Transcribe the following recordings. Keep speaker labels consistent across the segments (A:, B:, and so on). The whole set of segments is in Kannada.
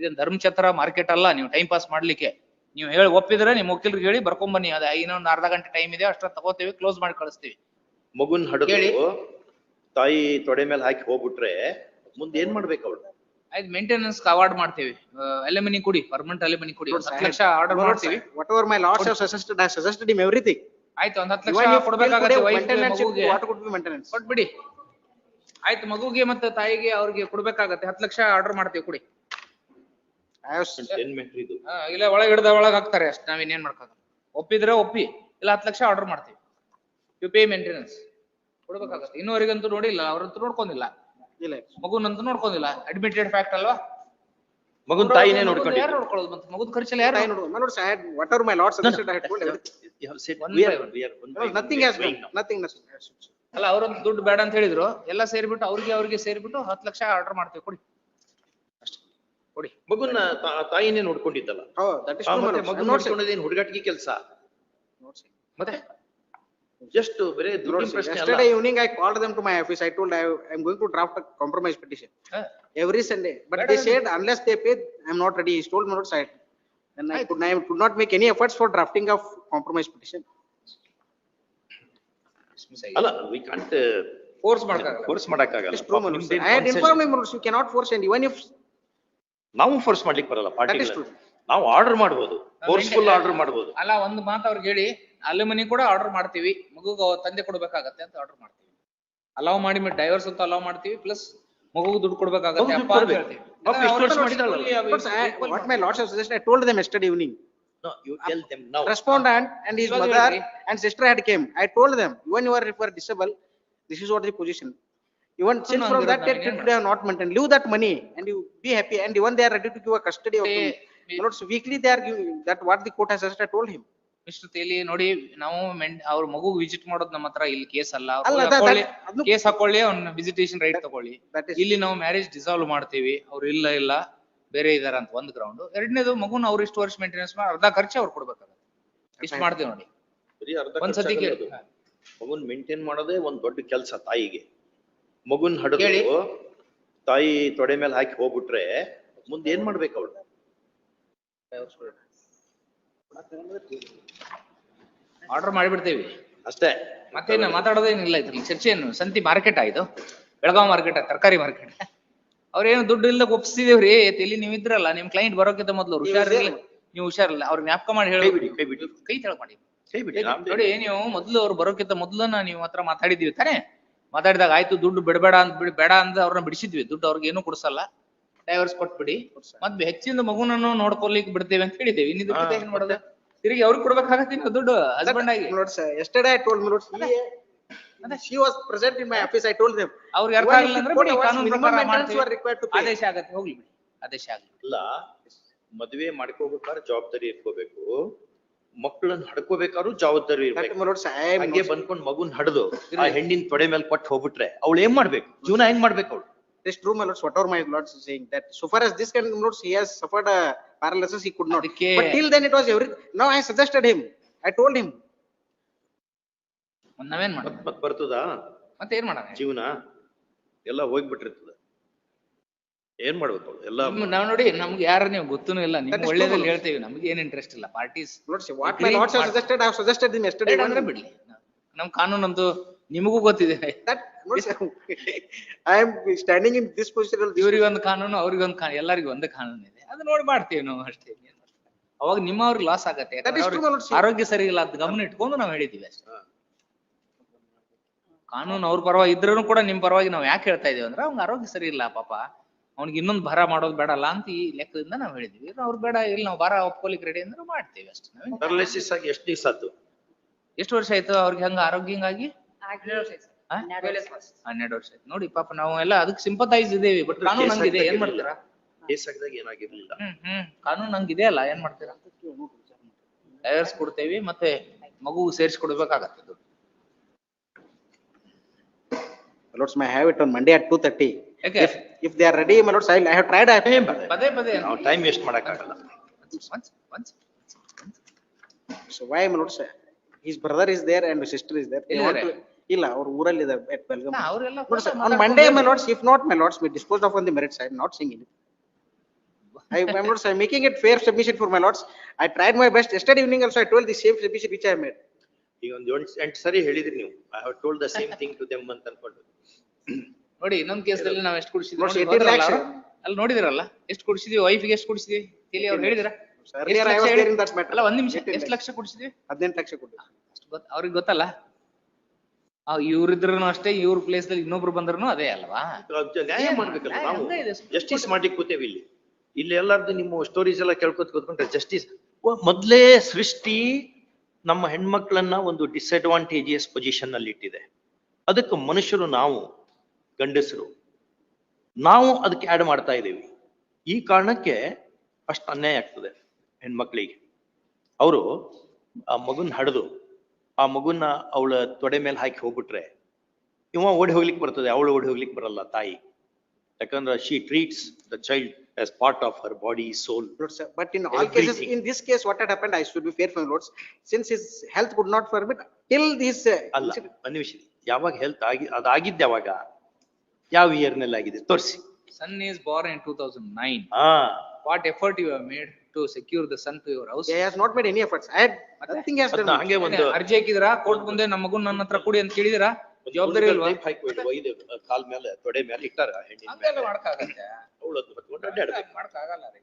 A: ಇದೇನ್ ಧರ್ಮಛತ್ರ ಮಾರ್ಕೆಟ್ ಅಲ್ಲ ನೀವು ಟೈಮ್ ಪಾಸ್ ಮಾಡ್ಲಿಕ್ಕೆ. ನೀವು ಹೇಳಿ ಒಪ್ಪಿದ್ರೆ ನಿಮ್ಮ ವಕೀಲರಿಗೆ ಹೇಳಿ ಬರ್ಕೊಂಡ್ ಬನ್ನಿ. ಅದ ಇನ್ನೊಂದ್ ಅರ್ಧ ಗಂಟೆ ಟೈಮ್ ಇದೆ ಅಷ್ಟ ತಗೋತೀವಿ ಕ್ಲೋಸ್ ಮಾಡಿ ಕಳಿಸ್ತೀವಿ.
B: ಮಗುನ್ ಹಡಗು ತಾಯಿ ತೊಡೆ ಮೇಲೆ ಹಾಕಿ ಹೋಗ್ಬಿಟ್ರೆ ಮುಂದೆ ಏನ್ ಮಾಡ್ಬೇಕು ಅವ್ಳು?
A: ಆಯ್ತು ಮೇಂಟೆನೆನ್ಸ್ ಅವಾರ್ಡ್ ಮಾಡ್ತೀವಿ. ಅಲ್ಯೂಮಿನಿ ಕೊಡಿ ಪರ್ಮನೆಂಟ್ ಅಲ್ಯೂಮಿನಿ ಕೊಡಿ. ಒಂದ್ ಹತ್ತು ಲಕ್ಷ ಆರ್ಡರ್ ಮಾಡ್ತೀವಿ.
C: Whatever my last have suggested I suggested him everything
A: ಆಯ್ತು ಒಂದ್ ಹತ್ತು ಲಕ್ಷ ಕೊಡಬೇಕಾಗುತ್ತೆ
C: maintenance what could be maintenance?
A: ಕೊಟ್ಬಿಡಿ. ಆಯ್ತು ಮಗುಗೆ ಮತ್ತೆ ತಾಯಿಗೆ ಅವ್ರಿಗೆ ಕೊಡ್ಬೇಕಾಗತ್ತೆ. ಹತ್ತು ಲಕ್ಷ ಆರ್ಡರ್ ಮಾಡ್ತೀವಿ ಕೊಡಿ.
C: S-
B: ಇದು.
A: ಆ, ಇಲ್ಲ ಒಳಗ್ ಹಿಡ್ದ ಒಳಗ್ ಹಾಕ್ತಾರೆ ಅಷ್ಟ್ ನಾವೇನೇನ್ ಮಾಡ್ಕಾಗ ಒಪ್ಪಿದ್ರೆ ಒಪ್ಪಿ ಇಲ್ಲ ಹತ್ತು ಲಕ್ಷ ಆರ್ಡರ್ ಮಾಡ್ತೀವಿ. ಯು ಪೇ ಮೇಂಟೆನೆನ್ಸ್ ಕೊಡ್ಬೇಕಾಗತ್ತೆ. ಇನ್ನೂವರೆಗಂತೂ ನೋಡಿಲ್ಲ ಅವ್ರಂತೂ ನೋಡ್ಕೊಂಡಿಲ್ಲ.
C: ಇಲ್ಲ.
A: ಮಗುನಂತೂ ನೋಡ್ಕೊಂಡಿಲ್ಲ. ಅಡ್ಮಿಟೆಡ್ ಫ್ಯಾಕ್ಟ್ ಅಲ್ವಾ?
B: ಮಗುನ್ ತಾಯಿನೇ
A: ಯಾರು
B: ನೋಡ್ಕೊಂಡಿದ್ದು
A: ನೋಡ್ಕೊಳ್ಳೋದು ಮತ್ತೆ? ಮಗುದ್ ಖರ್ಚೆಲ್ಲ ಯಾರು?
C: I know, my lords, I had, whatever my lords suggested, I had told everything.
A: One by
B: are-
A: one.
B: we are one
C: No,
B: by one.
C: Nothing has nothing
A: ಅಲ್ಲ ಅವ್ರೊಂದು ದುಡ್ಡು ಬೇಡ ಅಂತ ಹೇಳಿದ್ರು. ಎಲ್ಲ ಸೇರಿಬಿಟ್ಟು ಅವ್ರಿಗೆ ಅವ್ರಿಗೆ ಸೇರ್ಬಿಟ್ಟು ಹತ್ತು ಲಕ್ಷ ಆರ್ಡರ್ ಮಾಡ್ತೀವಿ ಕೊಡಿ. ಕೊಡಿ
B: ಮಗುನ ತಾ- ತಾಯಿನೇ ನೋಡ್ಕೊಂಡಿದ್ದಲ್ಲ
C: Oh,
B: ಆ, ಮತ್ತೆ ಮಗು ನೋಡ್ಕೊಳ್ಳೋದೇನು ಹುಡುಗಾಟಿಗೆ ಕೆಲಸ.
A: ಮತ್ತೆ
B: ಜಸ್ಟ್ ಬರೇ ದುಡ್ಡಿನ ಪ್ರಶ್ನೆ ಅಲ್ಲ
C: Yesterday evening, I called them to my office. I told I am going to draft a compromise petition
A: ಹ,
C: every Sunday. But they
A: than-
C: said unless they pay, I am not ready. He told lords, I, and I could, I could not make any efforts for drafting of compromise petition.
B: ಅಲ್ಲ ವಿ ಕಾಂಟ್
A: ಫೋರ್ಸ್
B: ಫೋರ್ಸ್ ಮಾಡಕ್ಕಾಗಲ್ಲ
C: It is true, my
B: ಪಾಪ
C: I had informed him, my you cannot force and even if,
B: ನಾವು ಫೋರ್ಸ್ ಮಾಡ್ಲಿಕ್ಕೆ ಬರಲ್ಲ
C: ಪಾಟೀಲಿ
B: ನಾವ್ ಆರ್ಡರ್ ಮಾಡಬಹುದು ಫೋರ್ಸ್ಫುಲ್ ಆರ್ಡರ್ ಮಾಡಬಹುದು
A: ಅಲ್ಲ ಒಂದು ಮಾತು ಅವ್ರಿಗೆ ಹೇಳಿ ಅಲುಮನಿ ಕೂಡ ಆರ್ಡರ್ ಮಾಡ್ತೀವಿ. ಮಗುವಿಗೆ ತಂದೆ ಕೊಡಬೇಕಾಗುತ್ತೆ ಅಂತ ಆರ್ಡರ್ ಮಾಡ್ತೀವಿ. ಅಲೌ ಮಾಡಿ ಡೈವರ್ಸ್ ಅಂತ ಅಲೌ ಮಾಡ್ತೀವಿ ಪ್ಲಸ್ ಮಗುವಿಗೆ ದುಡ್ಡು ಕೊಡಬೇಕಾಗುತ್ತೆ ಅಪ್ಪ ಬರಬೇಕು
C: ನಾವ್ force
A: ಮಾಡಿದಲ್ಲ
C: what my lords have suggest I told them yesterday evening
B: no you tell
C: and his mother and sister had came. I told them when you are repair disable this is what the position. Even since from that date, till today, I have not maintained, leave that money and you be happy. And even they are ready to give a custody of. Him. Lords, weekly they are giving, that what the court has suggested, told him.
A: Mister Teli ನೋಡಿ ನಾವು ಅವ್ರ ಮಗು ವಿಸಿಟ್ ಮಾಡೋದು ನಮ್ಮ ಹತ್ರ ಇಲ್ಲಿ ಕೇಸ್ ಅಲ್ಲ. ಕೇಸ್ ಹಾಕೊಳ್ಳಿ ಅವ್ನ ವಿಸಿಟೇಷನ್ ರೈಟ್ ತಗೊಳ್ಳಿ.
C: That
A: ಇಲ್ಲಿ ನಾವು ಮ್ಯಾರೇಜ್ ಡಿಸಾಲ್ವ್ ಮಾಡ್ತೀವಿ. ಅವ್ರು ಇಲ್ಲ ಇಲ್ಲ ಬೇರೆ ಇದಾರ ಅಂತ ಒಂದ್ ಗ್ರೌಂಡ್ ಎರಡನೇದು ಮಗುನ ಅವ್ರ ಇಷ್ಟು ವರ್ಷ ಮೇಂಟೆನೆನ್ಸ್ ಮಾಡಿ ಅರ್ಧ ಖರ್ಚು ಅವ್ರು ಕೊಡ್ಬೇಕಾಗತ್ತೆ. ಇಷ್ಟು ಮಾಡ್ತೀವಿ ನೋಡಿ.
B: ಬರೀ ಅರ್ಧ
A: ಒಂದ್ ಸತಿ
B: ಖರ್ಚಾಗಲ್ಲ
A: ಕೇಳಿ.
B: ಅದು. ಮಗುನ್ ಮೇಂಟೈನ್ ಮಾಡೋದೇ ಒಂದ್ ದೊಡ್ಡ ಕೆಲಸ ತಾಯಿಗೆ. ಮಗುನ್ ಹಡದು ತಾಯಿ ತೊಡೆ ಮೇಲೆ ಹಾಕಿ ಹೋಗ್ಬಿಟ್ರೆ ಮುಂದೆ ಏನ್ ಮಾಡ್ಬೇಕು ಅವಳು?
A: ಆರ್ಡರ್ ಮಾಡಿಬಿಡ್ತೇವಿ.
B: ಅಷ್ಟೇ.
A: ಮತ್ತೇನು ಮಾತಾಡೋದೇನಿಲ್ಲ ಇದ್ರಲ್ಲಿ. ಚರ್ಚೆ ಏನು ಸಂತಿ ಮಾರ್ಕೆಟ್ ಆಯ್ತು ಬೆಳಗಾವ್ ಮಾರ್ಕೆಟ್ ತರಕಾರಿ ಮಾರ್ಕೆಟ್ ಅವ್ರೇನು ದುಡ್ಡು ಇಲ್ಲದ ಒಪ್ಸಿದೇವ್ರಿ ಎಲ್ಲಿ ನೀವ್ ಇದ್ರಲ್ಲ ನಿಮ್ ಕ್ಲೈಂಟ್ ಬರೋಕ್ಕಿಂತ ಮೊದಲು ಅವ್ರು ಹುಷಾರಿಲ್ಲ ನೀವು ಹುಷಾರಿಲ್ಲ ಅವ್ರ ಜ್ಞಾಪಕ ಮಾಡಿ ಹೇಳಿ.
B: ಕೈ
A: ತೆಳಗ್ ಮಾಡಿ. ನೋಡಿ ನೀವು ಮೊದ್ಲು ಅವ್ರು ಬರೋಕ್ಕಿಂತ ಮೊದ್ಲು ನೀವು ಹತ್ರ ಮಾತಾಡಿದೀವಿ ತಾನೇ? ಮಾತಾಡಿದಾಗ ಆಯ್ತು ದುಡ್ಡು ಬಿಡಬೇಡ ಅಂತ ಬಿಡ ಬೇಡ ಅಂತ ಅವ್ರನ್ನ ಬಿಡಿಸಿದ್ವಿ. ದುಡ್ಡು ಅವ್ರಿಗೆ ಏನು ಕೊಡ್ಸಲ್ಲ. ಡೈವರ್ಸ್ ಕೊಟ್ಬಿಡಿ. ಮತ್ ಹೆಚ್ಚಿನ ಮಗುನನ್ನು ನೋಡ್ಕೊಲಿಕ್ ಬಿಡ್ತೇವೆ ಅಂತ ಹೇಳಿದ್ದೇವೆ. ಇನ್ನು
B: ಹಾ,
A: ಏನ್ ಮಾಡೋದು? ತಿರುಗಿ ಅವ್ರಿಗೆ ಕೊಡ್ಬೇಕಾಗತ್ತೆ ನೀವು ದುಡ್ಡು ಹಸ್ಬೆಂಡ್ ಆಗಿ.
C: told my lords, he, she was present in my office, I told them.
A: ಅವ್ರಿಗೆ ಅರ್ಥ
C: Even
A: ಆಗಿಲ್ಲ ಅಂದ್ರೆ ಬಿಡಿ ಕಾನೂನು ಪ್ರಕಾರ ಮಾಡ್ತೀವಿ. ಆದೇಶ ಆಗತ್ತೆ ಹೋಗ್ಲಿ ಬಿಡಿ. ಆದೇಶ ಆಗಲಿ.
B: ಇಲ್ಲ ಮದ್ವೆ ಮಾಡ್ಕೋಬೇಕಾದ್ರೆ ಜವಾಬ್ದಾರಿ ಇಟ್ಕೋಬೇಕು. ಮಕ್ಕಳನ್ನ ಹಡ್ಕೋಬೇಕಾದ್ರೂ ಜವಾಬ್ದಾರಿ
C: lords, I am
B: ಹಂಗೆ ಬಂದ್ಕೊಂಡ್ ಮಗುನ್ ಹಡ್ದು ಆ ಹೆಣ್ಣಿನ ತೊಡೆ ಮೇಲೆ ಕೊಟ್ಟು ಹೋಗ್ಬಿಟ್ರೆ ಅವಳು ಏನ್ ಮಾಡ್ಬೇಕು ಜೀವನ ಹೆಂಗ್ ಮಾಡ್ಬೇಕು ಅವ್ಳು
C: It is true, my lords, whatever my lords is saying, that so far as this kind of lords, he has suffered a paralysis, he could not.
A: ಅದಕ್ಕೆ-
C: But till then it was every, now I suggested him, I told him,
A: ಮತ್ತ್ ನಾವೇನ್ ಮಾಡೋಣ
B: ಮತ್ ಬರ್ತದ
A: ಮತ್ತೆ ಏನ್ ಮಾಡೋಣ
B: ಜೀವನ ಎಲ್ಲ ಹೋಗ್ಬಿಟ್ಟಿರ್ತದ ಏನ್ ಮಾಡ್ಬೇಕು ಎಲ್ಲ
A: ನಾವ್ ನೋಡಿ ನಮ್ಗೆ ಯಾರ ನೀವು ಗೊತ್ತೂ ಇಲ್ಲ.
C: ನಿಮ್ಗೆ
A: ಒಳ್ಳೇದಲ್ಲಿ ಹೇಳ್ತೀವಿ. ನಮ್ಗೆ ಏನ್ ಇಂಟ್ರೆಸ್ಟ್ ಇಲ್ಲ. ಪಾರ್ಟೀಸ್. ಅಂದ್ರೆ ಬಿಡ್ಲಿ. ನಮ್ ಕಾನೂನಂತೂ ನಿಮಗೂ ಗೊತ್ತಿದೆ.
C: I am standing in this position this
A: ಇವ್ರಿಗೆ ಒಂದು ಕಾನೂನು ಅವ್ರಿಗೆ ಒಂದು ಕಾನೂನು ಎಲ್ಲರಿಗೂ ಒಂದೇ ಕಾನೂನು ಇದೆ. ಅದು ನೋಡಿ ಮಾಡ್ತೀವಿ ನಾವು ಅಷ್ಟೇ. ಅವಾಗ ನಿಮ್ಮ ಅವ್ರಿಗೆ ಲಾಸ್ ಆಗತ್ತೆ. ಆರೋಗ್ಯ ಸರಿ ಇಲ್ಲ ಅಂತ ಗಮನ ಇಟ್ಕೊಂಡು ನಾವು ಹೇಳಿದೀವಿ ಅಷ್ಟೇ. ಕಾನೂನು ಅವ್ರ ಪರವಾಗಿ ಇದ್ರೂ ಕೂಡ ನಿಮ್ ಪರವಾಗಿ ನಾವು ಯಾಕೆ ಹೇಳ್ತಾ ಇದೀವಿ ಅಂದ್ರೆ ಅವ್ನ ಆರೋಗ್ಯ ಸರಿ ಇಲ್ಲ ಪಾಪ. ಅವ್ನಿಗೆ ಇನ್ನೊಂದು ಭಾರ ಮಾಡೋದು ಬೇಡಲ್ಲ ಅಂತ ಈ ಲೆಕ್ಕದಿಂದ ನಾವು ಹೇಳಿದ್ವಿ. ಅವ್ರು ಬೇಡ ಇಲ್ಲಿ ನಾವು ಭಾರ ಒಪ್ಕೊಲಿಕ್ಕೆ ರೆಡಿ ಅಂದ್ರೆ ಮಾಡ್ತೀವಿ ಅಷ್ಟೇ. ನಾವೇನ್
B: ಪ್ಯಾರಲೈಸಿಸ್ ಆಗಿ ಎಷ್ಟು ದಿವಸ ಆಯ್ತು?
A: ಎಷ್ಟು ವರ್ಷ ಆಯ್ತು ಅವ್ರಿಗೆ ಹಂಗ ಆರೋಗ್ಯ ಹಿಂಗಾಗಿ ಆ? ಹನ್ನೆರಡು ವರ್ಷ ಆಯ್ತು. ನೋಡಿ ಪಾಪ ನಾವು ಎಲ್ಲ ಅದಕ್ಕೆ ಸಿಂಪತೈಸ್ ಇದೇವಿ ಬಟ್ ಕಾನೂನು ಹಂಗಿದೆ. ಏನ್ ಮಾಡ್ತೀರಾ?
B: ಕೇಸ್ ಆಗಿದಾಗ ಏನಾಗಿರ್ಲಿಲ್ಲ.
A: ಹ್ಮ್ ಹ್ಮ್. ಕಾನೂನು ಹಂಗಿದೆ ಅಲ್ಲ ಏನ್ ಮಾಡ್ತೀರಾ? ಡೈವರ್ಸ್ ಕೊಡ್ತೇವಿ ಮತ್ತೆ ಮಗು ಸೇರಿಸ್ಕೊಡ್ಬೇಕಾಗತ್ತೆ ದುಡ್ಡು.
C: My lords, may I have it on Monday at two thirty?
A: ಯಾಕೆ
C: If, if they are ready, my lords, I I have tried, I have.
A: ಪದೇ ಪದೇ
B: ನಾವು ಟೈಮ್ ವೇಸ್ಟ್ ಮಾಡಕ್ಕಾಗಲ್ಲ
A: once- once-
C: So why, my lords, his brother is there and his sister is there. They want to- ಇಲ್ಲ, ಅವ್ರ ಊರಲ್ಲಿ ಇದೆ at Belgaum.
A: ನಾ ಅವ್ರೆಲ್ಲ
C: Lords,
A: ಕೂತು
C: On
A: ಮಾತಾಡ್ಕೊಂಡು
C: Monday, my
A: ಹೋಗ್ಲಿ.
C: lords, if not, my lords, we disposed of on the merits, I am not saying it. I, I'm not, I'm making it fair submission for my lords. I tried my best. Yesterday evening also I told the same submission which I made.
B: ಈಗ ಒಂದ್ ಎಂಟ್ ಎಂಟ್ ಸರಿ ಹೇಳಿದ್ರಿ ನೀವು. I have told the same thing to them ಅಂತ ಅನ್ಕೊಂಡು
A: ನೋಡಿ ಇನ್ನೊಂದ್ ಕೇಸಲ್ಲಿ ನಾವ್ ಎಷ್ಟು ಕುಡಿಸಿದ್ವಿ
C: ನೋಡಿ,
A: ನೋಡಿ,
C: 18
A: ಹೋದ್ರಲ್ಲ
C: lakhs.
A: ಅವ್ರು? ಅಲ್ಲಿ ನೋಡಿದಿರಲ್ಲ? ಎಷ್ಟು ಕುಡಿಸಿದ್ವಿ? ವೈಫ್ಗೆ ಎಷ್ಟು ಕುಡಿಸಿದ್ವಿ? ತಿಳಿ ಅವ್ರು ಹೇಳಿದ್ರ?
C: Earlier I was there in that matter.
A: ಅಲ್ಲ ಒಂದ್ ನಿಮಿಷ
C: 18
A: ಎಷ್ಟು ಲಕ್ಷ ಕುಡಿಸಿದ್ವಿ?
C: ಹದಿನೆಂಟು ಲಕ್ಷ ಕೊಟ್ಟು.
A: ಅಷ್ಟು ಗೊತ್ತ ಅವ್ರಿಗೆ ಗೊತ್ತಲ್ಲ? ಆ ಇವ್ರಿದ್ರು ಅಷ್ಟೇ ಇವ್ರ ಪ್ಲೇಸ್ ದಲ್ಲಿ ಇನ್ನೊಬ್ರು ಬಂದ್ರು ಅದೇ ಅಲ್ವಾ?
B: ನ್ಯಾಯ ಮಾಡ್ಬೇಕಲ್ಲ
A: ನ್ಯಾಯ?
B: ನಾವು?
A: ಹಂಗ ಇದೆ, ಸುಮ್ನೆ
B: ಜಸ್ಟಿಸ್ ಮಾಡ್ಲಿಕ್ಕೆ ಕೂತೇವಿ ಇಲ್ಲಿ. ಇಲ್ಲಿ ಎಲ್ಲಾರ್ದು ನಿಮ್ಮ ಸ್ಟೋರೀಸ್ ಎಲ್ಲ ಕೇಳ್ಕೊತ ಕೂತ್ಕೊಂಡ್ರೆ ಜಸ್ಟಿಸ್ ಮೊದ್ಲೇ ಸೃಷ್ಟಿ ನಮ್ಮ ಹೆಣ್ಮಕ್ಳನ್ನ ಒಂದು ಡಿಸ್ಅಡ್ವಾಂಟೇಜಿಯಸ್ ಪೊಸಿಷನ್ ಅಲ್ಲಿ ಇಟ್ಟಿದೆ. ಅದಕ್ಕೆ ಮನುಷ್ಯರು ನಾವು ಗಂಡಸರು. ನಾವು ಅದಕ್ಕೆ ಆಡ್ ಮಾಡ್ತಾ ಇದ್ದೀವಿ. ಈ ಕಾರಣಕ್ಕೆ ಅಷ್ಟು ಅನ್ಯಾಯ ಆಗ್ತದೆ ಹೆಣ್ಮಕ್ಳಿಗೆ. ಅವರು ಆ ಮಗುನ ಹಡಿದು, ಆ ಮಗುನ ಅವಳ ತೊಡೆ ಮೇಲೆ ಹಾಕಿ ಹೋಗ್ಬಿಟ್ರೆ ಇವ ಓಡಿ ಹೋಗ್ಲಿಕ್ಕೆ ಬರ್ತದೆ, ಅವಳು ಓಡಿ ಹೋಗ್ಲಿಕ್ಕೆ ಬರಲ್ಲ ತಾಯಿ. ಯಾಕಂದ್ರೆ she treats the child as part of her body soul
C: Lord, sir, But in all cases,
B: Everything.
C: in this case, what had happened, I should be fair for my lords, since his health could not permit, till this. uh,
B: ಅಲ್ಲ
C: incident-
B: ಒಂದ್ ನಿಮಿಷ ಯಾವಾಗ ಹೆಲ್ತ್ ಆಗಿ ಅದಾಗಿದ್ದೆ ಯಾವಾಗ ಯಾವ ಇಯರ್ನಲ್ಲಿ ಆಗಿದೆ ತೋರಿಸಿ
A: son is born in two
B: ಹಾ
A: what effort you have made to secure the son to your house
C: He has not made any efforts. I had, nothing he has
B: ಅದ್ನ
C: done.
B: ಹಂಗೆ ಒಂದು
A: ಅರ್ಜಿ ಹಾಕಿದಿರಾ ಕೋರ್ಟ್ ಮುಂದೆ ನಮ್ಮ ಮಗುನ್ ನನ್ನ ಹತ್ರ ಕೊಡಿ ಅಂತ ಕೇಳಿದಿರಾ ಜವಾಬ್ದಾರಿ ಇಲ್ವಾ
B: ಕಾಲ್ ಮೇಲೆ ತೊಡೆ ಮೇಲೆ ಇಟ್ಟಾರ ಹೆಣ್ಣಿನ
A: ಹಂಗೆಲ್ಲ ಮಾಡಕ್ಕಾಗತ್ತೆ
B: ಅವಳು ಅದ್ನ ಹೊತ್ಕೊಂಡು ಅಡ್ಡಾಡ್ಬೇಕು
A: ಮಾಡಕ್ಕಾಗಲ್ಲ ರೀ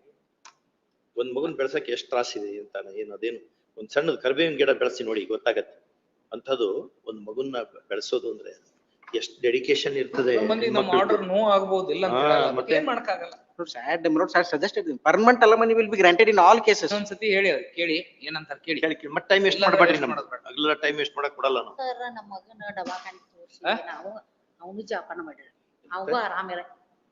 B: ಒಂದ್ ಮಗುನ್ ಬೆಳ್ಸಕ್ಕೆ ಎಷ್ಟ್ ತ್ರಾಸ ಇದೆ ಅಂತ ಏನು ಅದೇನು ಒಂದ್ ಸಣ್ಣದ್ ಕರ್ಬೇವಿನ ಗಿಡ ಬೆಳೆಸಿ ನೋಡಿ ಗೊತ್ತಾಗತ್ತೆ ಅಂಥದ್ದು ಒಂದ್ ಮಗುನ್ನ ಬೆಳೆಸೋದು ಅಂದ್ರೆ ಎಷ್ಟು ಡೆಡಿಕೇಶನ್ ಇರ್ತದೆ
A: ಮಂದಿ ನಮ್ಮ. ಆರ್ಡರ್ ನೋ ಆಗಬಹುದು ಇಲ್ಲ ಅಂತ ಹೇಳಲ್ಲ.
B: ಮತ್ತೆ?
A: ಏನ್ ಮಾಡಕ್ಕಾಗಲ್ಲ
C: my lords, I had suggested, permanent alimony will be granted in all cases.
A: ಇನ್ನೊಂದ್ಸತಿ ಹೇಳಿ ಅವ್ರಿಗೆ, ಕೇಳಿ ಏನಂತಾರ ಕೇಳಿ
B: ಕೇಳಿ ಮತ್ತೆ ಟೈಮ್ ವೇಸ್ಟ್
A: ಇಲ್ಲ,
B: ಮಾಡಬೇಡ್ರಿ
A: waste
B: ನಮ್ಗೆ. ಟೈಮ್ ವೇಸ್ಟ್ ಮಾಡಕ್ ಕೊಡಲ್ಲ ನಾವು
D: ಸರ್ ನಮ್ಮ ಮಗನ ದವಾಖಾನೆ ತೋರ್ಸಿ
A: ಆ?
D: ನಾವು ಅವನು ಜಪಾನ ಮಾಡ್ಯಾರ ಅವಂಗೂ ಆರಾಮಿರ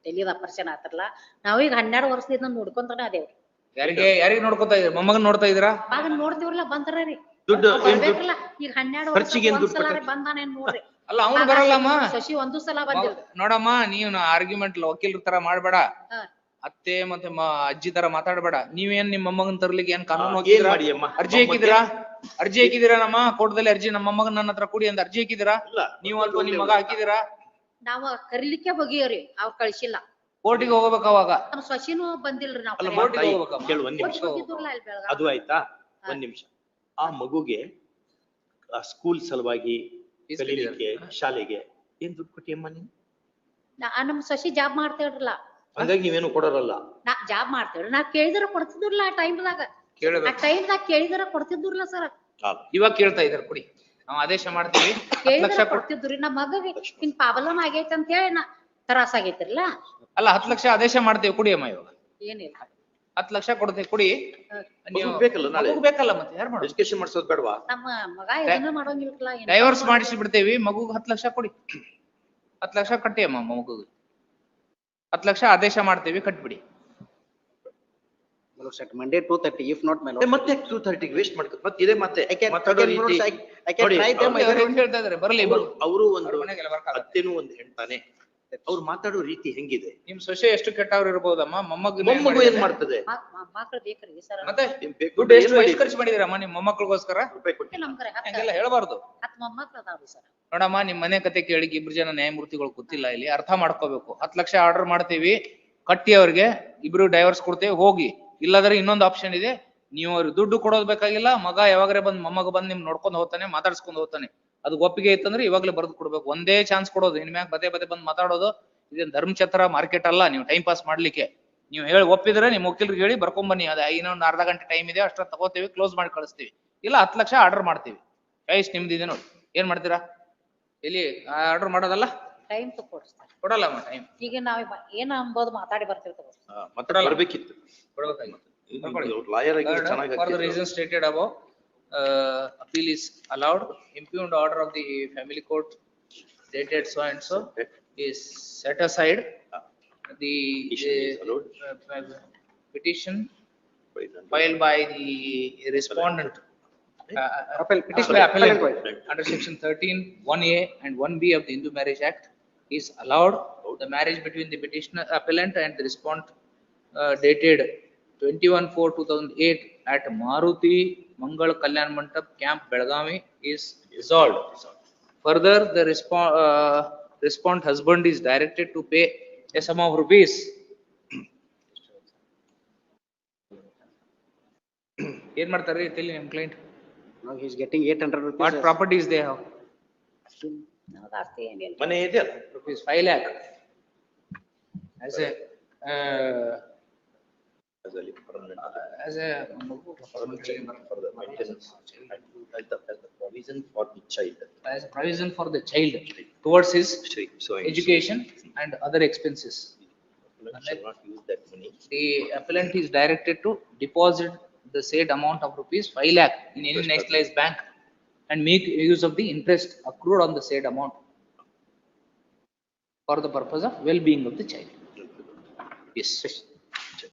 D: ತಲಿದ ಆಪರೇಷನ್ ಆತರಲ್ಲ ನಾವೀಗ ಹನ್ನೆರಡು ವರ್ಷದಿಂದ ನೋಡ್ಕೊಂತಾನೆ ಅದೇವ್ರಿ.
A: ಯಾರಿಗೆ ಯಾರಿಗೆ ನೋಡ್ಕೊತಾ ಇದ್ರ ಮೊಮ್ಮಗನ್ ನೋಡ್ತಾ ಇದ್ರ
D: ಆಗ ನೋಡ್ತಿವ್ರಲ್ಲ ಬಂದ್ರ ರೀ.
B: ದುಡ್ಡು ಏನ್ ದುಡ್ಡು?
D: ಬರ್ಬೇಕಲ್ಲ ಈಗ ಹನ್ನೆರಡು
B: ಖರ್ಚಿಗೆ ಏನ್
D: ವರ್ಷ
B: ದುಡ್ಡು
D: ಒಂದ್ಸಲ
B: ಕೊಟ್ಟಾರ?
D: ಬಂದಾನೇನ್ ನೋಡ್ರಿ.
A: ಅಲ್ಲ ಅವ್ನು
D: ಆಗ
A: ಬರಲ್ಲಮ್ಮ.
D: ಶಶಿ ಒಂದು ಸಲ ಬಂದಿಲ್ಲ
A: ನೋಡಮ್ಮ ನೀವ್ ಆರ್ಗ್ಯುಮೆಂಟ್ ವಕೀಲರ ತರ ಮಾಡ್ಬೇಡ.
D: ಹಾ.
A: ಅತ್ತೆ ಮತ್ತೆ ಮ- ಅಜ್ಜಿ ತರ ಮಾತಾಡ್ಬೇಡ. ನೀವೇನ್ ನಿಮ್ ಮೊಮ್ಮಗನ್ ತರ್ಲಿಕ್ಕೆ ಏನ್ ಕಾನೂನು
B: ಏನ್
A: ಹೋಗಿದ್ದೀರಾ
B: ಮಾಡಿ ಅಮ್ಮ?
A: ಅರ್ಜಿ ಹಾಕಿದಿರಾ ಅರ್ಜಿ ಹಾಕಿದಿರಾ ನಮ್ಮ ಕೋರ್ಟ್ದಲ್ಲಿ ಅರ್ಜಿ ನಮ್ಮ ಮೊಮ್ಮಗನ್ ನನ್ನ ಹತ್ರ ಕೊಡಿ ಅಂತ ಅರ್ಜಿ ಹಾಕಿದಿರಾ
B: ಇಲ್ಲ.
A: ನೀವು ಅಥವಾ ನಿಮ್ ಮಗ ಹಾಕಿದಿರಾ
D: ನಾವ್ ಕರಿಲಿಕ್ಕೆ ಹೋಗಿವ್ರಿ ಅವ್ರ ಕಳ್ಸಿಲ್ಲ.
A: ಕೋರ್ಟಿಗೆ ಹೋಗ್ಬೇಕು ಅವಾಗ.
D: ನಮ್ ಶಶಿನೂ ಬಂದಿಲ್ರಿ ನಾವ್
B: ಅಲ್ಲ ತಾಯಿ, ಕೇಳು ಒಂದ್ ನಿಮಿಷ.
D: ಕೋರ್ಟಿಗೆ ಹೋಗಿದ್ರಲ್ಲ ಅಲ್ಲಿ ಬೆಳಗಾವಿ.
B: ಅದು ಆಯ್ತಾ? ಒಂದ್ ನಿಮಿಷ. ಆ ಮಗುಗೆ ಆ ಸ್ಕೂಲ್ ಸಲುವಾಗಿ
A: Fees
B: ಕಲೀಲಿಕ್ಕೆ. ಶಾಲೆಗೆ ಏನ್ ದುಡ್ಡು ಕೊಟ್ಟಿಯಮ್ಮ ನೀನು?
D: ನಾ ನಮ್ ಸಸಿ ಜಾಬ್ ಮಾಡ್ತೇವ್ರಲ್ಲ
B: ಹಂಗಾಗಿ ನೀವೇನು ಕೊಡೋರಲ್ಲ.
D: ನಾ ಜಾಬ್ ಮಾಡ್ತೇವ್ರಿ ನಾ ಕೇಳಿದ್ರ ಕೊಡ್ತಿದ್ರಲ್ಲ ಆ ಟೈಮ್ದಾಗ ಆ
A: ಕೇಳ್ಬೇಕು
D: ಟೈಮ್ದಾಗ ಕೇಳಿದ್ರ ಕೊಡ್ತಿದ್ರಲ್ಲ ಸರ್.
A: ಇವಾಗ ಕೇಳ್ತಾ ಇದಾರೆ ಕೊಡಿ. ನಾವು ಆದೇಶ ಮಾಡ್ತೀವಿ. ಹತ್ತು ಲಕ್ಷ ಕೊಡ್
D: ಕೊಡ್ತಿದ್ರಿ ನಮ್ಮ ಮಗಗೆ ಹಿಂಗ್ ಪ್ರಾಬ್ಲಮ್ ಆಗೈತೆ ಅಂತ ಹೇಳಿ ನಾ ತ್ರಾಸ ಆಗೈತಿರ್ಲ
A: ಅಲ್ಲ ಹತ್ತು ಲಕ್ಷ ಆದೇಶ ಮಾಡ್ತೀವಿ ಕುಡಿ ಅಮ್ಮ ಇವಾಗ.
D: ಏನಿಲ್ಲ.
A: ಹತ್ತು ಲಕ್ಷ ಕೊಡ್ತೀವಿ ಕುಡಿ. ನೀವು
B: ಮಗುಗ್ ಬೇಕಲ್ಲ ನಾಳೆ?
A: ಮಗುಗ್ ಬೇಕಲ್ಲ ಮತ್ತೆ ಯಾರು ಮಾಡೋದು?
B: ಡಿಸ್ಕಷನ್ ಮಾಡ್ಸೋದ್ ಬೇಡವಾ?
D: ನಮ್ಮ ಮಗ ಇದನ್ನ ಮಾಡೋಂಗಿಲ್ಲ ಏನ್
A: ಡೈವರ್ಸ್ ಮಾಡಿಸಿ ಬಿಡ್ತೇವಿ ಮಗುಗ್ ಹತ್ತು ಲಕ್ಷ ಕೊಡಿ. ಹತ್ತು ಲಕ್ಷ ಕಟ್ಟಿ ಅಮ್ಮ ಮಗುಗೆ. ಹತ್ತು ಲಕ್ಷ ಆದೇಶ ಮಾಡ್ತೇವಿ ಕಟ್ಬಿಡಿ.
C: My set at Monday, two thirty, if not my
B: ಮತ್ತೆ ಟೂ ಥರ್ಟಿಗೆ ವೇಸ್ಟ್ ಮಾಡ್ಕೊ ಮತ್ತೆ ಇದೇ ಮತ್ತೆ
C: I can, I
B: ಮಾತಾಡೋ
C: can,
B: ರೀತಿ
C: I, I can
B: ನೋಡಿ,
C: try them.
A: ಅವ್ರು
C: either
A: ಏನ್ ಹೇಳ್ತಾ ಇದಾರೆ ಬರಲಿ
B: ಅವರು ಅವರು ಒಂದು
A: ಅವ್ರ ಮನೆಗೆಲ್ಲ ಬರ್ಕಾಗತ್ತೆ.
B: ಅತ್ತೆನೂ ಒಂದು ಹೆಣ್ತಾನೆ ಅವ್ರು ಮಾತಾಡೋ ರೀತಿ ಹೆಂಗಿದೆ?
A: ನಿಮ್ ಸೊಸೆ ಎಷ್ಟು ಕೆಟ್ಟವ್ರು ಇರ್ಬೋದಮ್ಮ? ಮೊಮ್ಮಗ
B: ಮೊಮ್ಮಗು ಏನ್ ಮಾಡ್ತದೆ?
D: ಮಕ್ಳು ಬೇಕ್ರಿ ಸರ್?
A: ಮತ್ತೆ
B: ಏನ್ ಬೇಕು
A: ದುಡ್ಡು ಎಷ್ಟು
B: ಮಾಡಿ?
A: ಎಷ್ಟು ಖರ್ಚು ಮಾಡಿದಿರಮ್ಮ ನಿಮ್ ಮೊಮ್ಮಕ್ಳಿಗೋಸ್ಕರ?
B: ರೂಪಾಯಿ ಕೊಟ್ಟಿಲ್ಲ.
D: ನಮ್ಗರೆ ಹತ್ತ
A: ಹಂಗೆಲ್ಲ ಹೇಳ್ಬಾರ್ದು.
D: ಹತ್ ಮೊಮ್ಮಕ್ಳು ಅದಾವ್ರಿ ಸರ್.
A: ನೋಡಮ್ಮ ನಿಮ್ ಮನೆ ಕತೆ ಕೇಳಿ ಇಬ್ರು ಜನ ನ್ಯಾಯಮೂರ್ತಿಗಳು ಗೊತ್ತಿಲ್ಲ ಇಲ್ಲಿ. ಅರ್ಥ ಮಾಡ್ಕೋಬೇಕು. ಹತ್ತು ಲಕ್ಷ ಆರ್ಡರ್ ಮಾಡ್ತೀವಿ. ಕಟ್ಟಿ ಅವ್ರಿಗೆ. ಇಬ್ರು ಡೈವರ್ಸ್ ಕೊಡ್ತೇವೆ. ಹೋಗಿ. ಇಲ್ಲಾದ್ರೆ ಇನ್ನೊಂದು ಆಪ್ಷನ್ ಇದೆ. ನೀವು ದುಡ್ಡು ಕೊಡೋದು ಬೇಕಾಗಿಲ್ಲ, ಮಗ ಯಾವಾಗ್ರೆ ಬಂದ್ ಮೊಮ್ಮಗ ಬಂದ್ ನಿಮ್ ನೋಡ್ಕೊಂಡ್ ಹೋಗ್ತಾನೆ, ಮಾತಾಡ್ಸ್ಕೊಂಡ್ ಹೋಗ್ತಾನೆ. ಅದು ಒಪ್ಪಿಗೆ ಇತ್ತಂದ್ರೆ ಇವಾಗ್ಲೇ ಬರ್ದು ಕೊಡ್ಬೇಕು. ಒಂದೇ ಚಾನ್ಸ್ ಕೊಡೋದು. ಇನ್ಮ್ಯಾಗ ಪದೇ ಪದೇ ಬಂದ್ ಮಾತಾಡೋದು, ಇದೇನ್ ಧರ್ಮಛತ್ರ ಮಾರ್ಕೆಟ್ ಅಲ್ಲ, ನೀವು ಟೈಮ್ ಪಾಸ್ ಮಾಡ್ಲಿಕ್ಕೆ. ನೀವು ಹೇಳಿ ಒಪ್ಪಿದ್ರೆ ನಿಮ್ ವಕೀಲರಿಗೆ ಹೇಳಿ ಬರ್ಕೊಂಡ್ ಬನ್ನಿ ಅದ ಇನ್ನೊಂದು ಅರ್ಧ ಗಂಟೆ ಟೈಮ್ ಇದೆ ಅಷ್ಟ ತಗೋತೀವಿ ಕ್ಲೋಸ್ ಮಾಡಿ ಕಳಿಸ್ತೀವಿ. ಇಲ್ಲ ಹತ್ತು ಲಕ್ಷ ಆರ್ಡರ್ ಮಾಡ್ತೀವಿ. ಎಷ್ಟು ನಿಮ್ದಿದೆ ನೋಡಿ. ಏನ್ ಮಾಡ್ತೀರಾ? ಎಲ್ಲಿ ಆರ್ಡರ್ ಮಾಡೋದಲ್ಲ?
D: ಟೈಮ್ ತಗೊಡ್ಸ್ತಾರೆ
A: ಕೊಡಲ್ಲಮ್ಮ ಟೈಮ್
D: ಈಗ ನಾವ್ ಏನ್ ಅಂಬೋದು ಮಾತಾಡಿ ಬರ್ತಿರ್ತೇವೆ
B: ಹಾ, ಮತ್ತೆ ಬರ್ಬೇಕಿತ್ತು
A: ಕೊಡಬೇಕಾಗಿತ್ತು
B: ಲಾಯರ್ ಆಗಿ
A: Third,
B: ಚೆನ್ನಾಗಿ
A: for the reasons stated above, uh, appeal is allowed, impugned order of the family court dated so and so is set aside. The
B: Petition is
A: uh,
B: allowed.
A: uh, petition filed by the respondent. uh,
C: Appel- petition,
A: appellant,
C: appellant.
A: Under section thirteen, one A and one B of the Hindu Marriage Act is allowed. The marriage between the petitioner appellant and the respondent uh, dated twenty-one four two thousand eight at Maruti Mangal Kalyan Mandap Camp Belgavi is dissolved. Further, the respond, uh, respondent husband is directed to pay a sum of rupees ಏನ್ ಮಾಡ್ತಾರೆ ತಿಳಿ ನಿಮ್ client
C: Now he's getting eight hundred
A: what
C: rupees. as-
A: properties they have
D: ನಮ್ಗ್ ಆಸ್ತಿ ಏನಿಲ್ಲ
B: ಮನೆ ಇದೆ ಅಲ್ಲ
A: rupees five lakh. As a, uh,
B: ಅದ್ರಲ್ಲಿ permanent.
A: as a.
B: For the maintenance and the- as the provision for the child.
A: As a provision for the child towards his
B: Shri- so in-
A: education and other expenses.
B: Shall not use that money.
A: The appellant is directed to deposit the said amount of rupees five lakh in any nationalized bank and make use of the interest accrued on the said amount for the purpose of well-being of the child. Yes.